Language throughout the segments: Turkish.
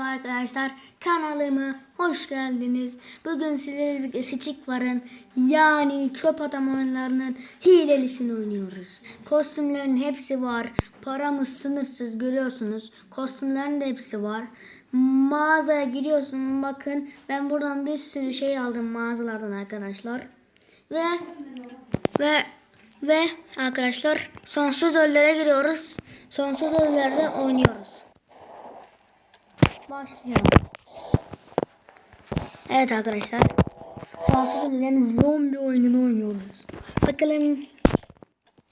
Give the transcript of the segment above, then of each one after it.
Arkadaşlar kanalıma hoş geldiniz. Bugün sizlerle birlikte Stick Var'ın yani çöp adam oyunlarının hilelisini oynuyoruz. Kostümlerin hepsi var. Paramız sınırsız görüyorsunuz. Kostümlerin de hepsi var. Mağazaya giriyorsun bakın ben buradan bir sürü şey aldım mağazalardan arkadaşlar. Ve ve ve arkadaşlar sonsuz öllere giriyoruz. Sonsuz öllerde oynuyoruz. Başlayalım. Evet arkadaşlar. Ölllerin zombi oyununu oynuyoruz. Bakalım.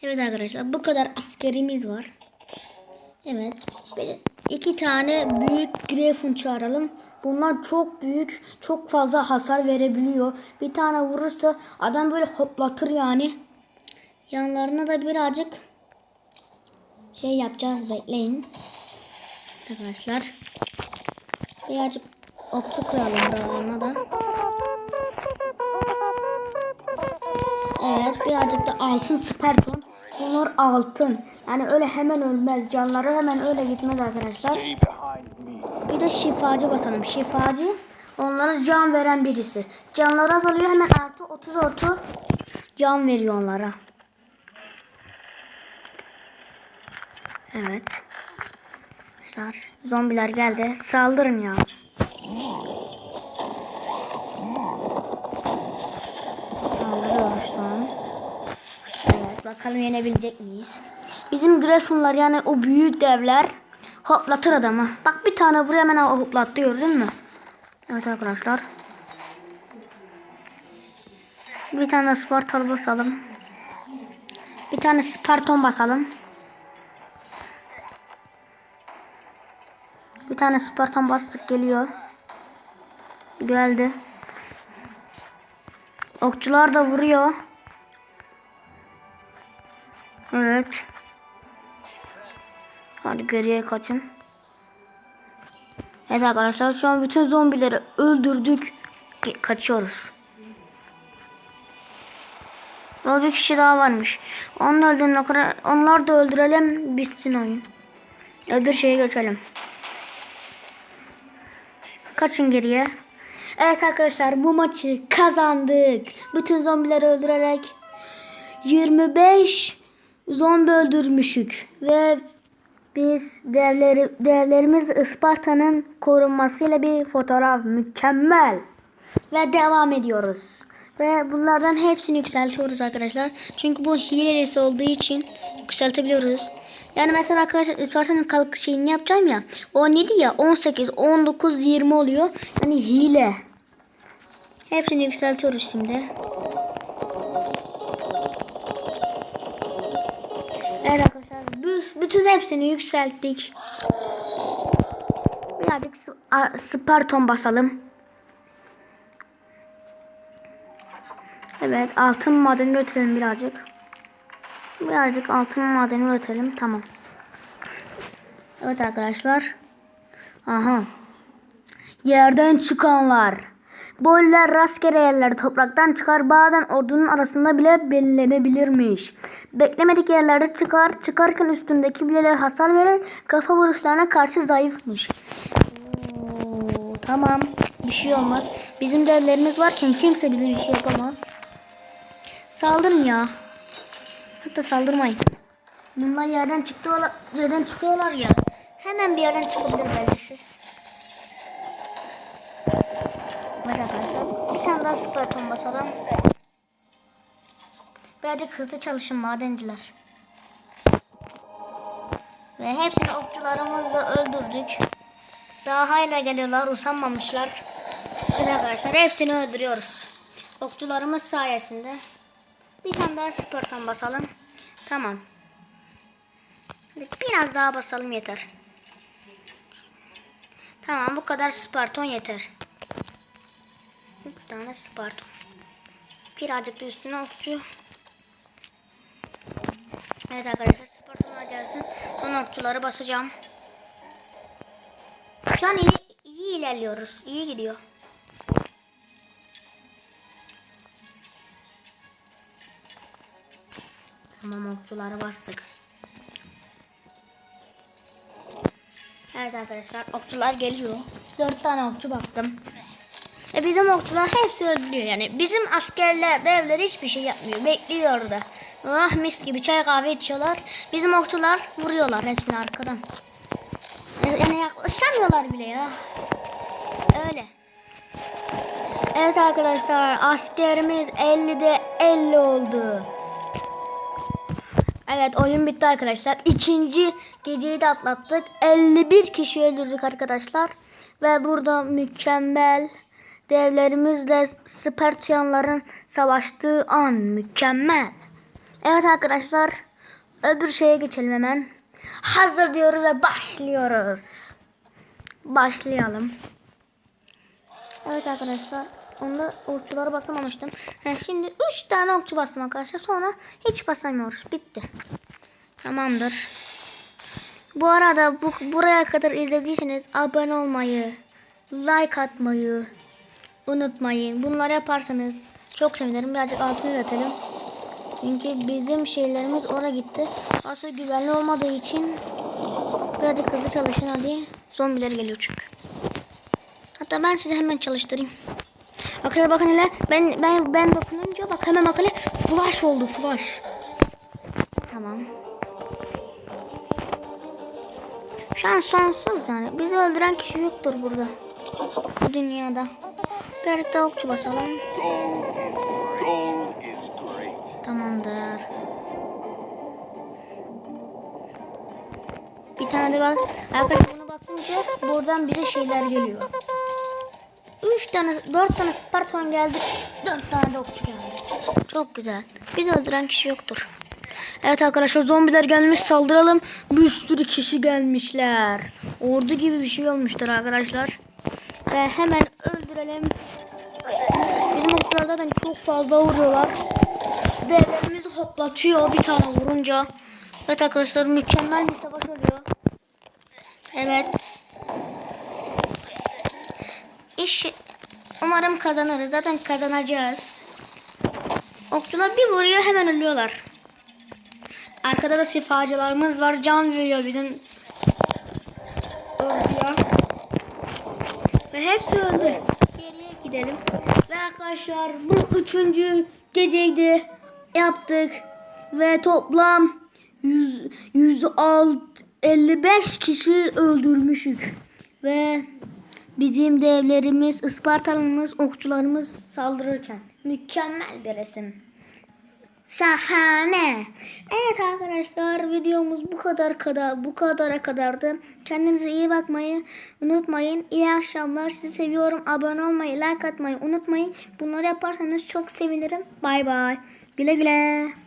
Evet arkadaşlar bu kadar askerimiz var. Evet. İki tane büyük Griffin çağıralım. Bunlar çok büyük, çok fazla hasar verebiliyor. Bir tane vurursa adam böyle hoplatır yani. Yanlarına da birazcık şey yapacağız bekleyin. Arkadaşlar. Birazcık okçu koyalım buralarına da. Evet birazcık da altın sperton. Bunlar altın. Yani öyle hemen ölmez. Canları hemen öyle gitmez arkadaşlar. Bir de şifacı basalım. Şifacı onlara can veren birisi. Canları azalıyor hemen artı 30 ortu can veriyor onlara. Evet. Arkadaşlar, Zombiler geldi. Saldırın ya. Saldırıyoruz şu. Evet bakalım yenebilecek miyiz? Bizim Griffin'lar yani o büyük devler hoplatır adamı. Bak bir tane vuruyor hemen hoplattı gördün mü? Evet arkadaşlar. Bir tane Spartal basalım. Bir tane Sparton basalım. Tane Spartan bastık geliyor. Geldi. Okçular da vuruyor. Evet. Hadi geriye kaçın. Evet arkadaşlar şu an bütün zombileri öldürdük. Ka- Kaçıyoruz. O bir kişi daha varmış. Onu da öldürelim, onlar da öldürelim bitsin oyun. Öbür şeye geçelim. Kaçın geriye. Evet arkadaşlar bu maçı kazandık. Bütün zombileri öldürerek 25 zombi öldürmüşük ve biz devleri, devlerimiz Isparta'nın korunmasıyla bir fotoğraf mükemmel ve devam ediyoruz. Ve bunlardan hepsini yükseltiyoruz arkadaşlar. Çünkü bu hilelisi olduğu için yükseltebiliyoruz. Yani mesela arkadaşlar Isparta'nın kalk şeyini yapacağım ya. O neydi ya 18, 19, 20 oluyor. Yani hile. Hepsini yükseltiyoruz şimdi. Evet arkadaşlar bü- bütün hepsini yükselttik. Birazcık Sparton basalım. Evet altın madeni üretelim birazcık. Birazcık altın madeni üretelim tamam. Evet arkadaşlar. Aha. Yerden çıkanlar. Boylar rastgele yerlerde topraktan çıkar. Bazen ordunun arasında bile belirlenebilirmiş. Beklemedik yerlerde çıkar. Çıkarken üstündeki bileler hasar verir. Kafa vuruşlarına karşı zayıfmış. Oo, tamam. Bir şey olmaz. Bizim devlerimiz varken kimse bize bir şey yapamaz. Saldırın ya. Hatta saldırmayın. Bunlar yerden çıktı yerden çıkıyorlar ya. Hemen bir yerden çıkabilir belki siz. Arkadaşlar. Bir tane daha Spartan basalım. Birazcık hızlı çalışın madenciler. Ve hepsini okçularımızla öldürdük. Daha hala geliyorlar usanmamışlar. Evet arkadaşlar hepsini öldürüyoruz. Okçularımız sayesinde. Bir tane daha Spartan basalım. Tamam. Biraz daha basalım yeter. Tamam bu kadar Sparton yeter. Bir tane Sparton. Birazcık da üstüne okçu. Evet arkadaşlar Spartonlar gelsin. Son okçuları basacağım. Şu an iyi, iyi ilerliyoruz. İyi gidiyor. Tamam okçuları bastık. Evet arkadaşlar okçular geliyor. Dört tane okçu bastım. E bizim okçular hepsi öldürüyor yani. Bizim askerler devler hiçbir şey yapmıyor. Bekliyor orada. Ah mis gibi çay kahve içiyorlar. Bizim okçular vuruyorlar hepsini arkadan. Yani yaklaşamıyorlar bile ya. Öyle. Evet arkadaşlar askerimiz 50'de 50 oldu. Evet oyun bitti arkadaşlar. İkinci geceyi de atlattık. 51 kişi öldürdük arkadaşlar. Ve burada mükemmel devlerimizle Spartiyanların savaştığı an mükemmel. Evet arkadaşlar öbür şeye geçelim hemen. Hazır diyoruz ve başlıyoruz. Başlayalım. Evet arkadaşlar. Onda okçuları basamamıştım. He, şimdi 3 tane okçu bastım arkadaşlar. Sonra hiç basamıyoruz. Bitti. Tamamdır. Bu arada bu, buraya kadar izlediyseniz abone olmayı, like atmayı unutmayın. Bunları yaparsanız çok sevinirim. Birazcık altın üretelim. Çünkü bizim şeylerimiz oraya gitti. Aslında güvenli olmadığı için birazcık hızlı çalışın hadi. Zombiler geliyor çünkü. Hatta ben size hemen çalıştırayım. Arkadaşlar bakın hele ben ben ben dokununca bak hemen hele flash oldu flash. Tamam. Şu an sonsuz yani. Bizi öldüren kişi yoktur burada. Bu dünyada. Birazcık daha okçu basalım. Tamamdır. Bir tane de bak. Arkadaşlar bunu basınca buradan bize şeyler geliyor. Üç tane, dört tane Spartan geldi. Dört tane de okçu geldi. Çok güzel. Bizi öldüren kişi yoktur. Evet arkadaşlar zombiler gelmiş saldıralım. Bir sürü kişi gelmişler. Ordu gibi bir şey olmuştur arkadaşlar. Ve hemen öldürelim. Bizim okçular zaten çok fazla vuruyorlar. Devlerimizi hoplatıyor bir tane vurunca. Evet arkadaşlar mükemmel bir savaş oluyor. Evet. İş umarım kazanırız. Zaten kazanacağız. Okçular bir vuruyor hemen ölüyorlar. Arkada da sifacılarımız var. Can veriyor bizim orduya. Ve hepsi öldü. Geriye gidelim. Ve arkadaşlar bu üçüncü geceydi. Yaptık. Ve toplam 100, 106, 55 kişi öldürmüşük. Ve bizim devlerimiz, Ispartalılarımız, okçularımız saldırırken. Mükemmel bir resim. Şahane. Evet arkadaşlar videomuz bu kadar kadar bu kadara kadardı. Kendinize iyi bakmayı unutmayın. İyi akşamlar. Sizi seviyorum. Abone olmayı, like atmayı unutmayın. Bunları yaparsanız çok sevinirim. Bay bay. Güle güle.